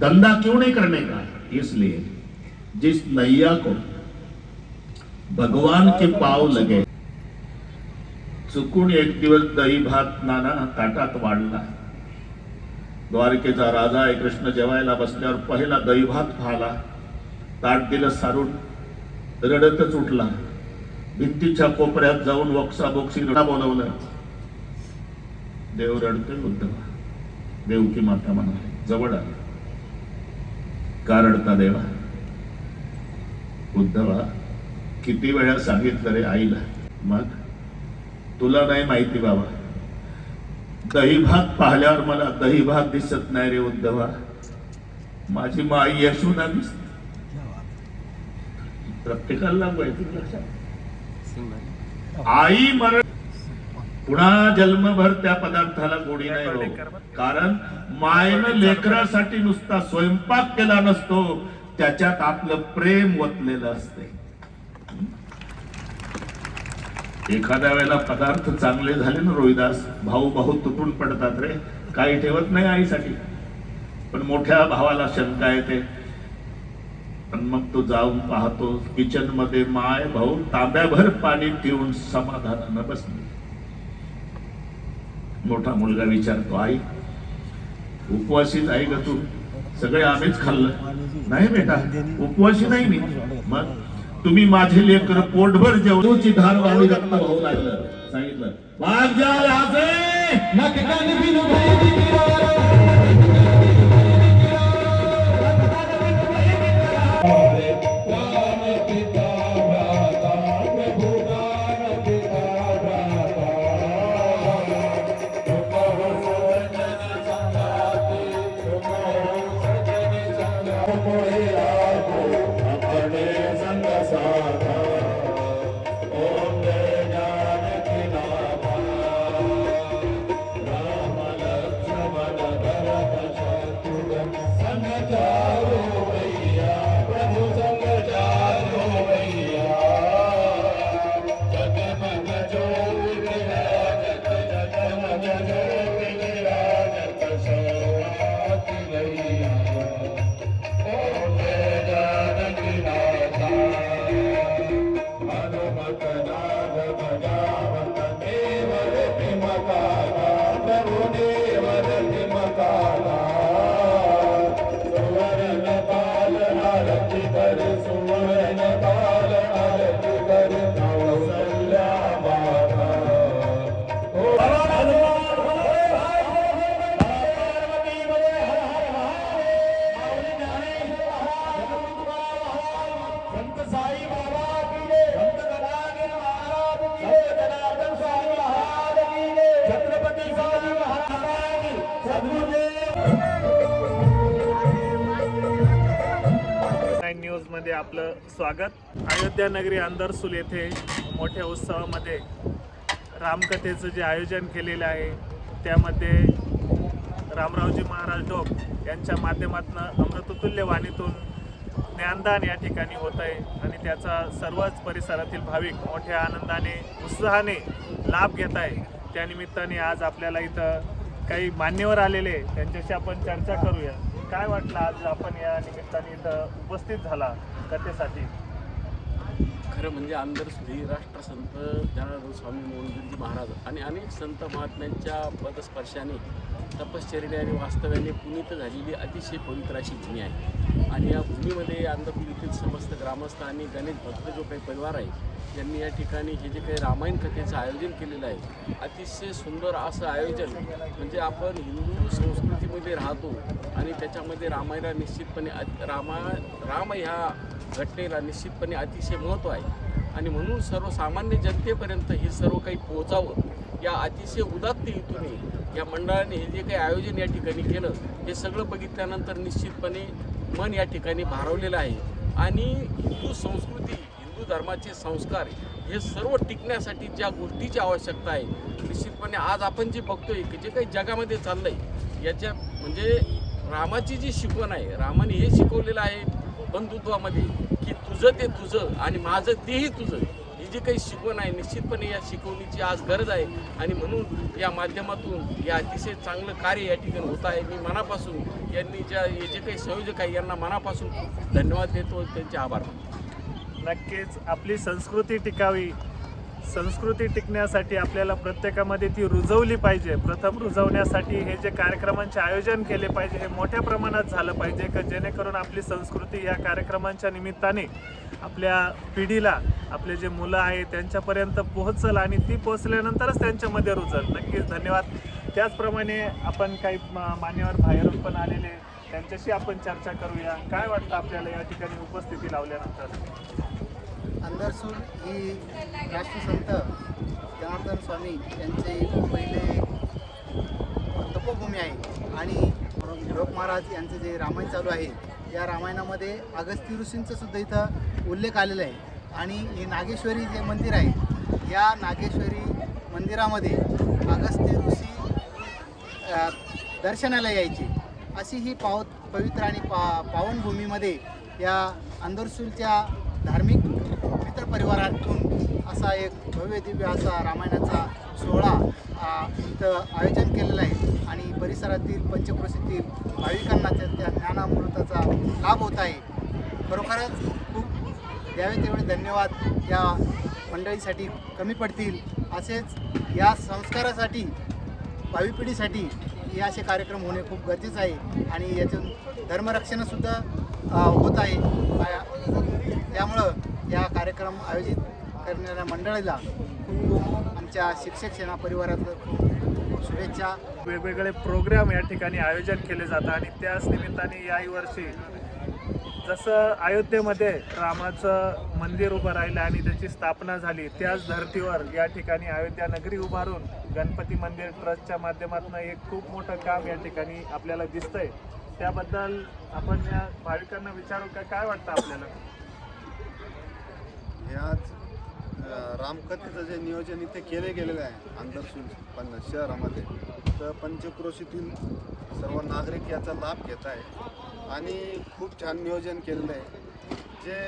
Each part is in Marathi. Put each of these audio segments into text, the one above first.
धंधा क्यों नहीं करने का? इसलिए जिस नैया को भगवान के पाव लगे चुकून एक दिवस दही भात नाना ताटात वाढला. द्वारकेचा राजा आहे कृष्ण जेवायला बसल्यावर पहिला दही भात खाला ताट दिलं सारून रडतच उठला. भिंतीच्या कोपऱ्यात जाऊन वक्सा बोक्सी रडा बोलवलं. देव रडतोय उद्धवा देवकी माता म्हणाले जवळ आले. का रडता देवा. उद्धवा किती वेळा सांगितलं रे आईला मग तुला नाही माहिती बाबा दही भात पाहिल्यावर मला दही भात दिसत नाही रे उद्धवा. माझी माई यशोदा दिसते. प्रत्येकाला माहिती आई मरण पुन्हा जन्मभर त्या पदार्थाला गोडी नाही हो कारण मायनं लेकरासाठी नुसता स्वयंपाक केला नसतो त्याच्यात आपलं प्रेम वतलेलं असते. एखाद्या वेळेला पदार्थ चांगले झाले ना रोहिदास भाऊ भाऊ तुटून पडतात रे. काही ठेवत नाही आईसाठी. पण मोठ्या भावाला शंका येते. पण मग तो जाऊन पाहतो किचनमध्ये माय भाऊ तांब्याभर पाणी पिऊन समाधानानं बसली. मोठा मुलगा विचारतो आई उपवासीच आई ग तू? सगळे आम्हीच खाल्लं. नाही बेटा उपवासी नाही मी. मग तुम्ही माझे लेकर पोटभर जेवणची धार वाढी रक्त वाहू लागलं. सांगितलं. न्यूजमध्ये आपलं स्वागत. अयोध्या नगरी अंदरसूल येथे मोठ्या उत्सवामध्ये रामकथेचं जे आयोजन केलेलं आहे त्यामध्ये रामरावजी महाराज डोक यांच्या माध्यमातून अमृततुल्य वाणीतून ज्ञानदान या ठिकाणी होत आहे आणि त्याचा सर्वच परिसरातील भाविक मोठ्या आनंदाने उत्साहाने लाभ घेत आहे. त्यानिमित्ताने आज आपल्याला इथं काही मान्यवर आलेले त्यांच्याशी आपण चर्चा करूया. काय वाटलं आज आपण या निमित्ताने इथं उपस्थित झाला कथेसाठी? खरं म्हणजे आंधरसुधी राष्ट्रसंत ज्ञानानंद स्वामी मोहनजी महाराज आणि अनेक संत महात्म्यांच्या पदस्पर्शाने तपश्चर्याने आणि वास्तव्याने पुनीत झालेली अतिशय पवित्र अशी भूमी आहे. आणि या भूमीमध्ये आंध्रपुरीतील समस्त ग्रामस्थ आणि गणेश भक्त जो काही परिवार आहे यांनी या ठिकाणी हे जे काही रामायण कथेचं आयोजन केलेलं आहे अतिशय सुंदर असं आयोजन म्हणजे आपण हिंदू संस्कृतीमध्ये राहतो आणि त्याच्यामध्ये रामायणला निश्चितपणे रामा राम ह्या घटनेला निश्चितपणे अतिशय महत्त्व आहे. आणि म्हणून सर्वसामान्य जनतेपर्यंत हे सर्व काही पोहोचावं या अतिशय उदात्त हेतूने या मंडळाने हे जे काही आयोजन या ठिकाणी केलं हे सगळं बघितल्यानंतर निश्चितपणे मन या ठिकाणी भारावलेलं आहे. आणि हिंदू संस्कृती धर्माचे संस्कार हे सर्व टिकण्यासाठी ज्या गोष्टीची आवश्यकता आहे निश्चितपणे आज आपण जे बघतोय की जे काही जगामध्ये चाललं आहे याच्या म्हणजे रामाची जी शिकवण आहे रामाने हे शिकवलेलं आहे बंधुत्वामध्ये की तुझं ते तुझं आणि माझं तेही तुझं ही जी काही शिकवण आहे निश्चितपणे या शिकवणीची आज गरज आहे. आणि म्हणून या माध्यमातून या अतिशय चांगलं कार्य या ठिकाणी होत आहे. मी मनापासून यांनी ज्या हे जे काही संयोजक आहे यांना मनापासून धन्यवाद देतो. त्यांचे आभार मानतो. नक्कीच आपली संस्कृती टिकावी. संस्कृती टिकण्यासाठी आपल्याला प्रत्येकामध्ये ती रुजवली पाहिजे. प्रथम रुजवण्यासाठी हे जे कार्यक्रमांचे आयोजन केले पाहिजे हे मोठ्या प्रमाणात झालं पाहिजे का जेणेकरून आपली संस्कृती या कार्यक्रमांच्या निमित्ताने आपल्या पिढीला आपले जे मुलं आहे त्यांच्यापर्यंत पोहोचल आणि ती पोहोचल्यानंतरच त्यांच्यामध्ये रुजल. नक्कीच धन्यवाद. त्याचप्रमाणे आपण काही मा- मान्यवर बाहेरून पण आलेले त्यांच्याशी आपण चर्चा करूया. काय वाटतं आपल्याला या ठिकाणी उपस्थिती लावल्यानंतर? अंदरसूल ही राष्ट्रसंत जनार्दन स्वामी यांचे पहिले तपोभूमी आहे. आणि लोक महाराज यांचे जे रामायण चालू आहे या रामायणामध्ये अगस्ती ऋषींचा सुद्धा इथं उल्लेख आलेला आहे. आणि हे नागेश्वरी जे मंदिर आहे या नागेश्वरी मंदिरामध्ये अगस्ती ऋषी दर्शनाला यायची. अशी ही पाव पवित्र आणि पा पावनभूमीमध्ये या अंदरसूलच्या धार्मिक परिवारातून असा एक भव्य दिव्य असा रामायणाचा सोहळा इथं आयोजन केलेलं आहे. आणि परिसरातील पंचक्रोशीतील भाविकांना त्या ज्ञानामृताचा लाभ होत आहे. खरोखरच खूप द्यावे तेवढे धन्यवाद या मंडळीसाठी कमी पडतील. असेच या संस्कारासाठी भावी पिढीसाठी हे असे कार्यक्रम होणे खूप गरजेचं आहे. आणि यातून धर्मरक्षणसुद्धा होत आहे. त्यामुळं या कार्यक्रम आयोजित करणाऱ्या मंडळीला खूप आमच्या शिक्षक सेना परिवारातलं शुभेच्छा. वेगवेगळे प्रोग्राम या ठिकाणी आयोजन केले जातात आणि त्याच निमित्ताने याही वर्षी जसं अयोध्येमध्ये रामाचं मंदिर उभं राहिलं आणि त्याची स्थापना झाली त्याच धर्तीवर या ठिकाणी अयोध्या नगरी उभारून गणपती मंदिर ट्रस्टच्या माध्यमातून एक खूप मोठं काम या ठिकाणी आपल्याला दिसतंय. त्याबद्दल आपण या भाविकांना विचारू का? काय वाटतं आपल्याला? ह्याच आज रामकथेचं जे नियोजन इथे केले गेलेलं आहे आंदरसूल पण शहरामध्ये तर पंचक्रोशीतील सर्व नागरिक याचा लाभ घेत आहे आणि खूप छान नियोजन केलेलं आहे. जे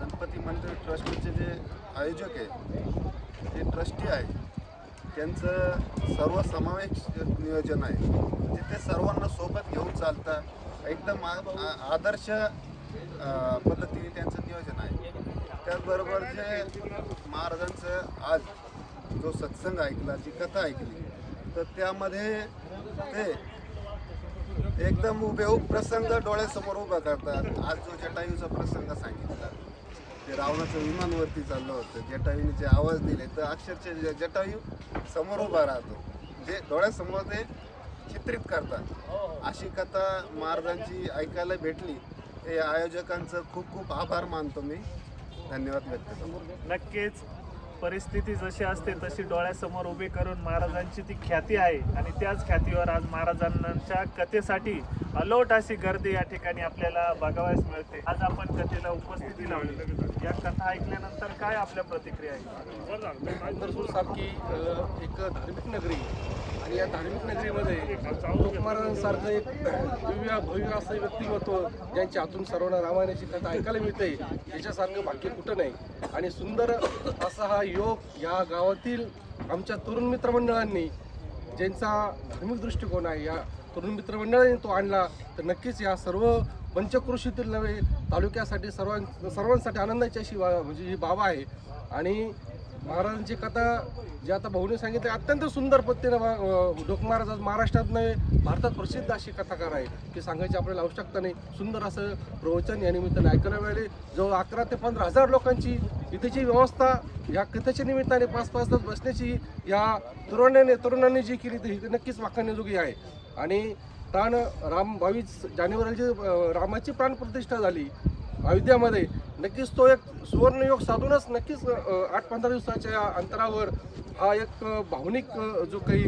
गणपती मंदिर ट्रस्टचे जे आयोजक आहे जे ट्रस्टी आहे त्यांचं सर्व समावेश नियोजन आहे म्हणजे ते सर्वांना सोबत घेऊन चालतात एकदम आदर्श पद्धतीने त्यांचं नियोजन आहे. त्याचबरोबर जे महाराजांचं आज जो सत्संग ऐकला जी कथा ऐकली तर त्यामध्ये ते एकदम उभेऊ प्रसंग डोळ्यासमोर उभा करतात. आज जो जटायूचा प्रसंग सांगितला ते रावणाचं विमानवरती चाललं होतं. जटायूने जे आवाज दिले तर अक्षरशः ज- जटायू समोर उभा राहतो. जे डोळ्यासमोर ते चित्रित करतात. अशी कथा महाराजांची ऐकायला भेटली. हे आयोजकांचं खूप खूप आभार मानतो मी. धन्यवाद व्यक्त करतो. नक्कीच. परिस्थिती जशी असते तशी डोळ्यासमोर उभी करून महाराजांची ती ख्याती आहे. आणि त्याच ख्यातीवर आज महाराजांच्या कथेसाठी अलोट अशी गर्दी या ठिकाणी आपल्याला बघावयास मिळते. आज आपण कथेला उपस्थिती लावली. या कथा ऐकल्यानंतर काय आपल्या प्रतिक्रिया आहे सारखी एक धार्मिक नगरी आणि या धार्मिक नगरीमध्ये महाराजांसारखं एक दिव्य भव्य असं व्यक्तिमत्व ज्यांच्या हातून सर्वांना रामायणाची कथा ऐकायला मिळते याच्यासारखं बाकी कुठं नाही. आणि सुंदर असा हा योग या गावातील आमच्या तरुण मित्रमंडळांनी ज्यांचा धार्मिक दृष्टिकोन आहे या तरुण मित्रमंडळाने तो आणला तर नक्कीच या सर्व पंचकृषीतील नव्हे तालुक्यासाठी सर्वां सर्वांसाठी आनंदाची अशी म्हणजे ही बाब आहे. आणि महाराजांची कथा जी आता भाऊने सांगितली अत्यंत सुंदर पद्धतीनं डोक महाराज आज महाराष्ट्रात नव्हे भारतात प्रसिद्ध अशी कथाकार आहे की सांगायची आपल्याला आवश्यकता नाही. सुंदर असं प्रवचन या निमित्ताने ऐकायला मिळाले. जवळ अकरा ते पंधरा हजार लोकांची इथेची व्यवस्था या कथेच्या निमित्ताने पाच पाच तास बसण्याची या तरुणाने तरुणांनी जी केली ती नक्कीच वाखाण्याजोगी आहे. आणि प्राण राम बावीस जानेवारीची रामाची प्राणप्रतिष्ठा झाली अयोध्यामध्ये नक्कीच तो एक सुवर्णयोग साधूनच नक्कीच आठ पंधरा दिवसाच्या अंतरावर हा एक भावनिक जो काही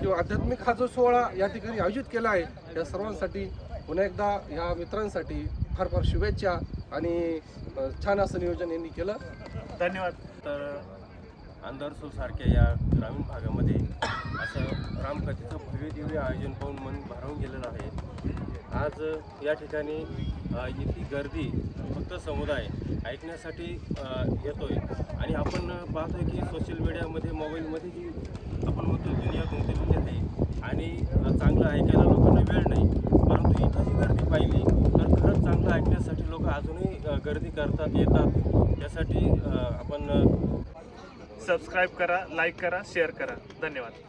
किंवा आध्यात्मिक हा जो सोहळा या ठिकाणी आयोजित केला आहे या सर्वांसाठी पुन्हा एकदा ह्या मित्रांसाठी फार फार शुभेच्छा आणि छान असं नियोजन यांनी केलं. धन्यवाद. तर अंधारसूरसारख्या या ग्रामीण भागामध्ये असं रामकथेचं भव्य दिव्य आयोजन पाहून मन भारावून गेलेलं आहे. आज या ठिकाणी इतकी गर्दी फक्त समुदाय ऐकण्यासाठी येतो आहे आणि आपण पाहतोय की सोशल मीडियामध्ये मोबाईलमध्ये जी आपण म्हणतो दुनिया गुंतलेली आहे. आणि चांगलं ऐकायला लोकांना वेळ नाही. परंतु इथं जी गर्दी पाहिली तर खरंच चांगलं ऐकण्यासाठी लोक अजूनही गर्दी करतात येतात. त्यासाठी आपण सबस्क्राईब करा लाईक करा शेअर करा. धन्यवाद.